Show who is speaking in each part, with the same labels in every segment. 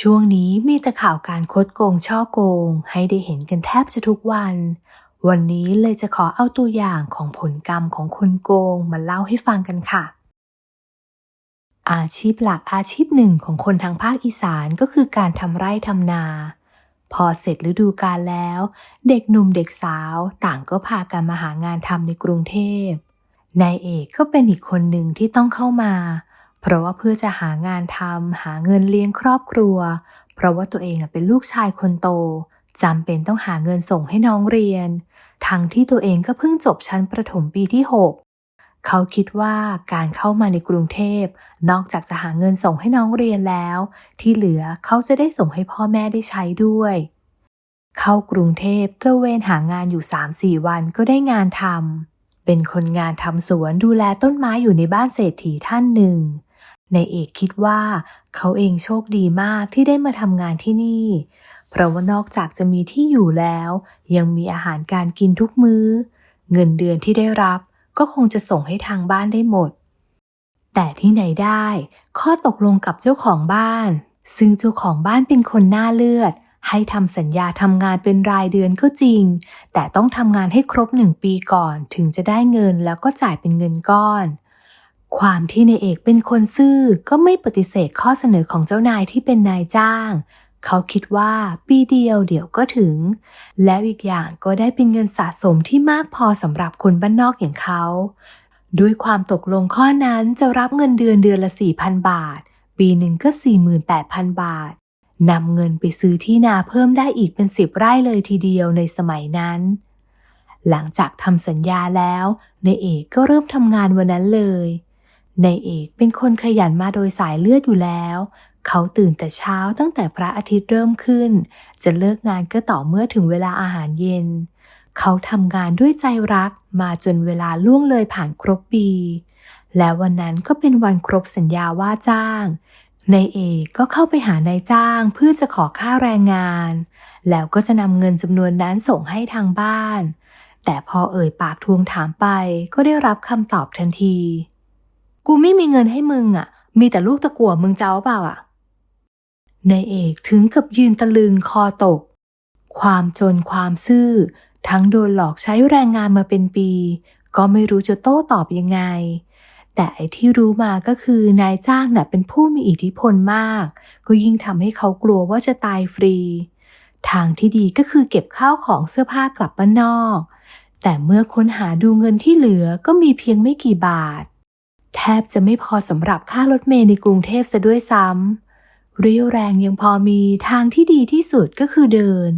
Speaker 1: ช่วงนี้มีแต่ข่าวการคดโกงช่อโกง ให้ได้เห็นกันแทบจะทุกวัน วันนี้เลยจะขอเอาตัวอย่างของผลกรรมของคนโกงมาเล่าให้ฟังกันค่ะ อาชีพหลักอาชีพหนึ่งของคนทางภาคอีสานก็คือการทำไร่ทำนา พอเสร็จฤดูกาลแล้ว เด็กหนุ่มเด็กสาวต่างก็พากันมาหางานทำในกรุงเทพนายเอกก็เป็นอีกคนหนึ่งที่ต้องเข้ามาเพราะว่าเพื่อจะหางานทำหาเงินเลี้ยงครอบครัว เพราะว่าตัวเองเป็นลูกชายคนโตจำเป็นต้องหาเงินส่งให้น้องเรียน ทั้งที่ตัวเองก็เพิ่งจบชั้นประถมปีที่ 6 เขาคิดว่าการเข้ามาในกรุงเทพ นอกจากจะหาเงินส่งให้น้องเรียนแล้ว ที่เหลือเขาจะได้ส่งให้พ่อแม่ได้ใช้ด้วย เข้ากรุงเทพตระเวนหางานอยู่ 3-4 วันก็ได้งานทำเป็นคนงานทำสวนดูแลต้นไม้อยู่ในบ้านเศรษฐีท่านหนึ่ง ในเอกคิดว่าเขาเองโชคดีมากที่ได้มาทำงานที่นี่ เพราะว่านอกจากจะมีที่อยู่แล้ว ยังมีอาหารการกินทุกมื้อ เงินเดือนที่ได้รับก็คงจะส่งให้ทางบ้านได้หมด แต่ที่ไหนได้ ข้อตกลงกับเจ้าของบ้าน ซึ่งเจ้าของบ้านเป็นคนหน้าเลือด ให้ทำสัญญาทำงานเป็นรายเดือนก็จริง แต่ต้องทำงานให้ครบหนึ่งปีก่อนถึงจะได้เงินแล้วก็จ่ายเป็นเงินก้อน ความที่ในเอกเป็นคนซื่อก็ไม่ปฏิเสธข้อเสนอของเจ้านายที่เป็นนายจ้าง เขาคิดว่าปีเดียวเดี๋ยวก็ถึง แล้วอีกอย่างก็ได้เป็นเงินสะสมที่มากพอสำหรับคนบ้านนอกอย่างเขา ด้วยความตกลงข้อนั้นจะรับเงินเดือนเดือนละ 4,000 บาท ปีหนึ่งก็ 48,000 บาทนำเงินไปซื้อที่นาเพิ่มได้อีกเป็นสิบไร่เลยทีเดียวในสมัยนั้น หลังจากทำสัญญาแล้วนายเอกก็เริ่มทำงานวันนั้นเลย นายเอกเป็นคนขยันมาโดยสายเลือดอยู่แล้ว เขาตื่นแต่เช้าตั้งแต่พระอาทิตย์เริ่มขึ้น จะเลิกงานก็ต่อเมื่อถึงเวลาอาหารเย็น เขาทำงานด้วยใจรักมาจนเวลาล่วงเลยผ่านครบปี และวันนั้นก็เป็นวันครบสัญญาว่าจ้างนายเอกก็เข้าไปหานายจ้างเพื่อจะขอค่าแรงงาน แล้วก็จะนำเงินจำนวนนั้นส่งให้ทางบ้าน แต่พอเอ่ยปากทวงถามไปก็ได้รับคำตอบทันที กูไม่มีเงินให้มึงอะ มีแต่ลูกตะกั่วมึงเจ้าเปล่าอะนายเอกถึงกับยืนตะลึงคอตก ความจนความซื่อ ทั้งโดนหลอกใช้แรงงานมาเป็นปี ก็ไม่รู้จะโต้ตอบยังไง แต่ไอที่รู้มาก็คือนายจ้างน่ะเป็นผู้มีอิทธิพลมาก ก็ยิ่งทำให้เขากลัวว่าจะตายฟรี ทางที่ดีก็คือเก็บข้าวของเสื้อผ้ากลับบ้านนอก แต่เมื่อค้นหาดูเงินที่เหลือก็มีเพียงไม่กี่บาท แทบจะไม่พอสำหรับค่ารถเมล์ในกรุงเทพซะด้วยซ้ำเรี่ยวแรงยังพอมีทางที่ดีที่สุดก็คือเดิน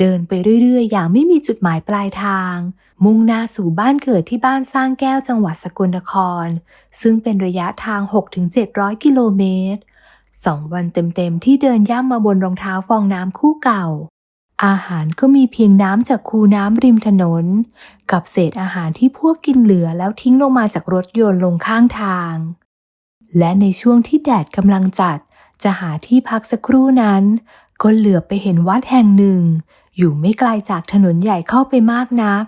Speaker 1: เดินไปเรื่อย ๆ อย่างไม่มีจุดหมายปลายทาง มุ่งหน้าสู่บ้านเกิดที่บ้านสร้างแก้วจังหวัดสกลนคร ซึ่งเป็นระยะทาง 6-700 กิโลเมตรสองวันเต็มๆที่เดินย่ำมาบนรองเท้าฟองน้ำคู่เก่า อาหารก็มีเพียงน้ำจากคูน้ำริมถนน กับเศษอาหารที่พวกกินเหลือแล้วทิ้งลงมาจากรถยนต์ลงข้างทาง และในช่วงที่แดดกำลังจัด จะหาที่พักสักครู่นั้น ก็เหลือไปเห็นวัดแห่งหนึ่ง อยู่ไม่ไกลจากถนนใหญ่เข้าไปมากนัก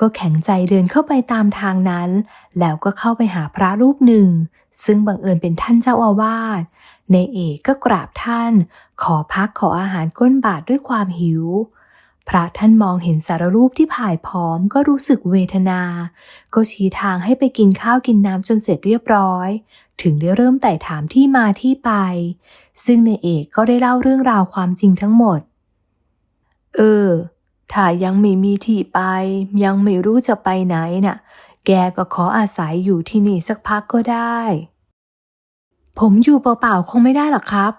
Speaker 1: ก็แข็งใจเดินเข้าไปตามทางนั้น แล้วก็เข้าไปหาพระรูปหนึ่ง ซึ่งบังเอิญเป็นท่านเจ้าอาวาสในเอกก็กราบท่าน ขอพักขออาหารก้นบาทด้วยความหิว พระท่านมองเห็นสารรูปที่ผ่ายผอมก็รู้สึกเวทนา ก็ชี้ทางให้ไปกินข้าวกินน้ำจนเสร็จเรียบร้อย ถึงได้เริ่มไต่ถามที่มาที่ไป ซึ่งในเอกก็ได้เล่าเรื่องราวความจริงทั้งหมด เออ ถ้ายังไม่มีที่ไป ยังไม่รู้จะไปไหนน่ะ แกก็ขออาศัยอยู่ที่นี่สักพักก็ได้ ผมอยู่เปล่าๆคงไม่ได้หรอกครับ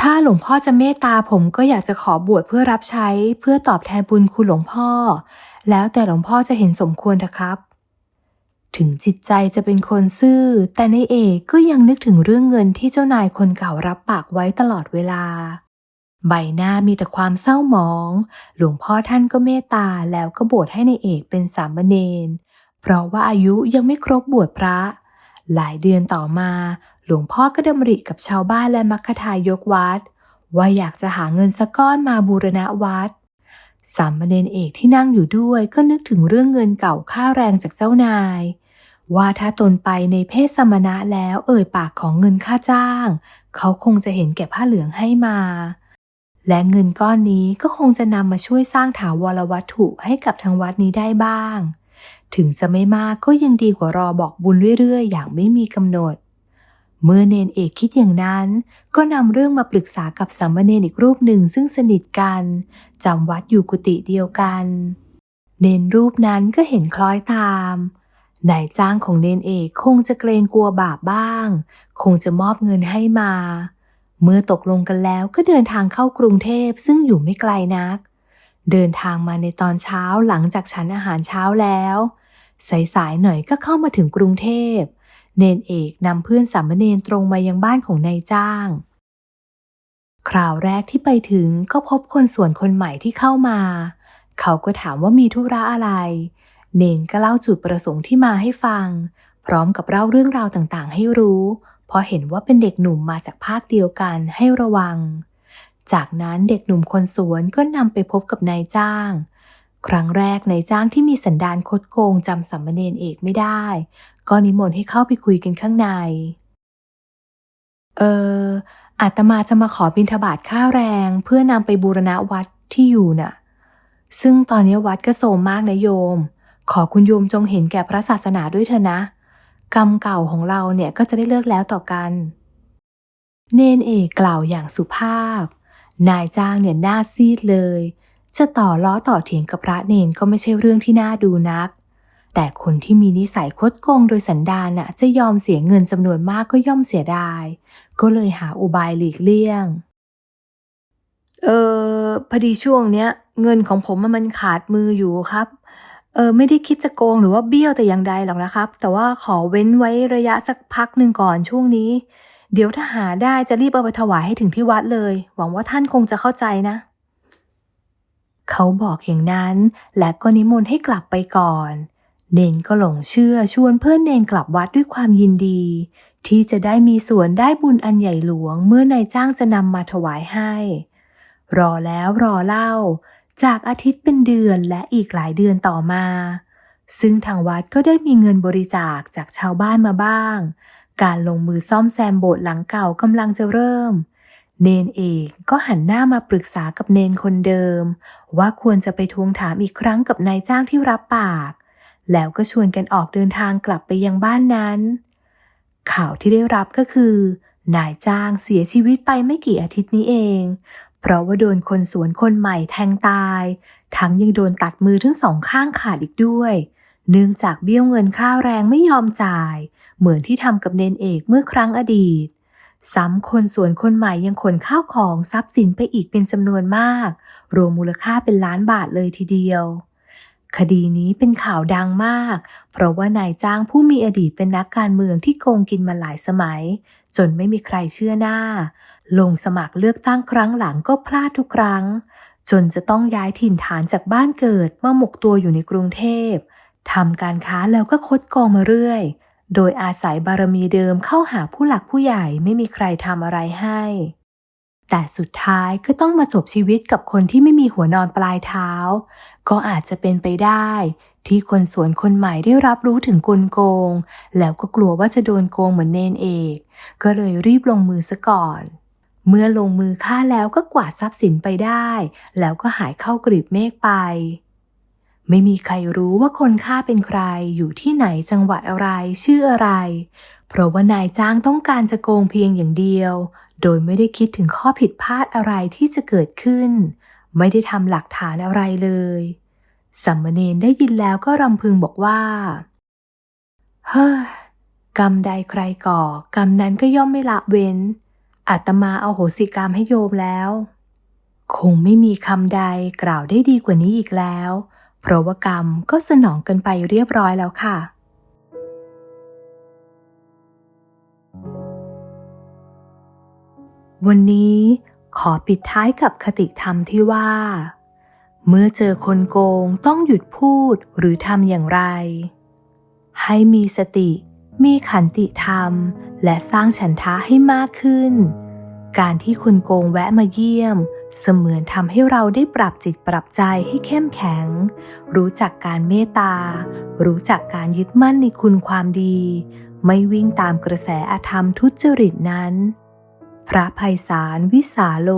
Speaker 1: ถ้าหลวงพ่อจะเมตตาผมก็อยากจะขอบวชเพื่อรับใช้เพื่อตอบแทนบุญคุณหลวงพ่อ แล้วแต่หลวงพ่อจะเห็นสมควรเถอะครับ ถึงจิตใจจะเป็นคนซื่อ แต่ในเอกก็ยังนึกถึงเรื่องเงินที่เจ้านายคนเก่ารับปากไว้ตลอดเวลา ใบหน้ามีแต่ความเศร้าหมอง หลวงพ่อท่านก็เมตตาแล้วก็บวชให้ในเอกเป็นสามเณร เพราะว่าอายุยังไม่ครบบวชพระ หลายเดือนต่อมา หลวงพ่อก็ดำริกับชาวบ้านและมัคคทายกวัด ว่าอยากจะหาเงินสักก้อนมาบูรณะวัด สามเณรเอกที่นั่งอยู่ด้วยก็นึกถึงเรื่องเงินเก่าค่าแรงจากเจ้านาย ว่าถ้าตนไปในเพศสมณะแล้วเอ่ยปากของเงินค่าจ้าง เขาคงจะเห็นแก่ผ้าเหลืองให้มา และเงินก้อนนี้ก็คงจะนำมาช่วยสร้างถาวรวัตถุให้กับทางวัดนี้ได้บ้าง ถึงจะไม่มากก็ยังดีกว่ารอบอกบุญเรื่อยๆ อย่างไม่มีกำหนด เมื่อเนนเอกคิดอย่างนั้น ก็นำเรื่องมาปรึกษากับสามเณรอีกรูปหนึ่งซึ่งสนิทกันจำวัดอยู่กุฏิเดียวกัน เนนรูปนั้นก็เห็นคล้อยตามนายจ้างของเนนเอกคงจะเกรงกลัวบาปบ้าง คงจะมอบเงินให้มา เมื่อตกลงกันแล้วก็เดินทางเข้ากรุงเทพซึ่งอยู่ไม่ไกลนัก เดินทางมาในตอนเช้าหลังจากฉันอาหารเช้าแล้ว สายๆหน่อยก็เข้ามาถึงกรุงเทพ เนนเอกนำเพื่อนสามเณรตรงมายังบ้านของนายจ้าง คราวแรกที่ไปถึงก็พบคนส่วนคนใหม่ที่เข้ามา เขาก็ถามว่ามีธุระอะไร เนนก็เล่าจุดประสงค์ที่มาให้ฟัง พร้อมกับเล่าเรื่องราวต่างๆ ให้รู้ พราะเห็นว่าเป็นเด็กหนุ่มมาจากภาคเดียวกันให้ระวัง จากนั้นเด็กหนุ่มคนสวนก็นำไปพบกับนายจ้าง ครั้งแรกนายจ้างที่มีสันดานคดโกงจำสัมมเนนเอกไม่ได้ ก็นิมนต์ให้เข้าไปคุยกันข้างใน เอออาตมาจะมาขอบิณฑบาตค่าแรง เพื่อนำไปบูรณะวัดที่อยู่น่ะ ซึ่งตอนนี้วัดก็โทรมมากนะโยม ขอคุณโยมจงเห็นแก่พระศาสนาด้วยเถอะนะ กรรมเก่าของเราเนี่ยก็จะได้เลิกแล้วต่อกัน เนนเอกกล่าวอย่างสุภาพ นายจ้างเนี่ยหน้าซีดเลย จะต่อล้อต่อเถียงกับพระเนนก็ไม่ใช่เรื่องที่น่าดูนัก แต่คนที่มีนิสัยคดโกงโดยสันดานน่ะจะยอมเสียเงินจำนวนมากก็ย่อมเสียดาย ก็เลยหาอุบายหลีกเลี่ยง เออพอดีช่วงเนี้ย เงินของผมมันขาดมืออยู่ครับ เออไม่ได้คิดจะโกงหรือว่าเบี้ยวแต่อย่างใดหรอกนะครับ แต่ว่าขอเว้นไว้ระยะสักพักหนึ่งก่อนช่วงนี้ เดี๋ยวถ้าหาได้จะรีบเอาไปถวายให้ถึงที่วัดเลย หวังว่าท่านคงจะเข้าใจนะ เขาบอกอย่างนั้น และก็นิมนต์ให้กลับไปก่อน เนนก็หลงเชื่อชวนเพื่อนเนนกลับวัดด้วยความยินดี ที่จะได้มีส่วนได้บุญอันใหญ่หลวงเมื่อนายจ้างจะนำมาถวายให้ รอแล้วรอเล่า จากอาทิตย์เป็นเดือนและอีกหลายเดือนต่อมา ซึ่งทางวัดก็ได้มีเงินบริจาคจากชาวบ้านมาบ้าง การลงมือซ่อมแซมโบสถ์หลังเก่ากำลังจะเริ่ม เนนเอกก็หันหน้ามาปรึกษากับเนนคนเดิม ว่าควรจะไปทวงถามอีกครั้งกับนายจ้างที่รับปาก แล้วก็ชวนกันออกเดินทางกลับไปยังบ้านนั้น ข่าวที่ได้รับก็คือนายจ้างเสียชีวิตไปไม่กี่อาทิตย์นี้เอง เพราะว่าโดนคนสวนคนใหม่แทงตาย ทั้งยังโดนตัดมือทั้งสองข้างขาดอีกด้วย เนื่องจากเบี้ยวเงินค่าแรงไม่ยอมจ่าย เหมือนที่ทำกับเนนเอกเมื่อครั้งอดีต ซ้ำคนสวนคนใหม่ยังขนข้าวของทรัพย์สินไปอีกเป็นจำนวนมาก รวมมูลค่าเป็นล้านบาทเลยทีเดียวคดีนี้เป็นข่าวดังมาก เพราะว่านายจ้างผู้มีอดีตเป็นนักการเมืองที่โกงกินมาหลายสมัย จนไม่มีใครเชื่อหน้า ลงสมัครเลือกตั้งครั้งหลังก็พลาดทุกครั้ง จนจะต้องย้ายถิ่นฐานจากบ้านเกิดมาหมกตัวอยู่ในกรุงเทพทำการค้าแล้วก็คดโกงมาเรื่อย โดยอาศัยบารมีเดิมเข้าหาผู้หลักผู้ใหญ่ไม่มีใครทำอะไรให้ แต่สุดท้ายก็ต้องมาจบชีวิตกับคนที่ไม่มีหัวนอนปลายเท้า ก็อาจจะเป็นไปได้ ที่คนสวนคนใหม่ได้รับรู้ถึงกลโกง แล้วก็กลัวว่าจะโดนโกงเหมือนเนนเอก ก็เลยรีบลงมือซะก่อน เมื่อลงมือฆ่าแล้วก็กวาดทรัพย์สินไปได้ แล้วก็หายเข้ากรีบเมฆไป ไม่มีใครรู้ว่าคนฆ่าเป็นใครอยู่ที่ไหนจังหวัดอะไรชื่ออะไร เพราะว่านายจ้างต้องการจะโกงเพียงอย่างเดียว โดยไม่ได้คิดถึงข้อผิดพลาดอะไรที่จะเกิดขึ้น ไม่ได้ทำหลักฐานอะไรเลย สัมมเนนได้ยินแล้วก็รำพึงบอกว่า เฮ้อกรรมใดใครก่อ กรรมนั้นก็ย่อมไม่ละเว้น อาตมาเอาโหสิกรรมให้โยมแล้ว คงไม่มีคำใดกล่าวได้ดีกว่านี้อีกแล้ว เพราะว่ากรรมก็สนองกันไปเรียบร้อยแล้วค่ะวันนี้ขอปิดท้ายกับคติธรรมที่ว่า เมื่อเจอคนโกงต้องหยุดพูดหรือทำอย่างไร ให้มีสติ มีขันติธรรม และสร้างฉันทะให้มากขึ้น การที่คนโกงแวะมาเยี่ยม เสมือนทำให้เราได้ปรับจิตปรับใจให้เข้มแข็ง รู้จักการเมตตา รู้จักการยึดมั่นในคุณความดี ไม่วิ่งตามกระแสอาธรรมทุจริตนั้น พระภัยสารวิสาโล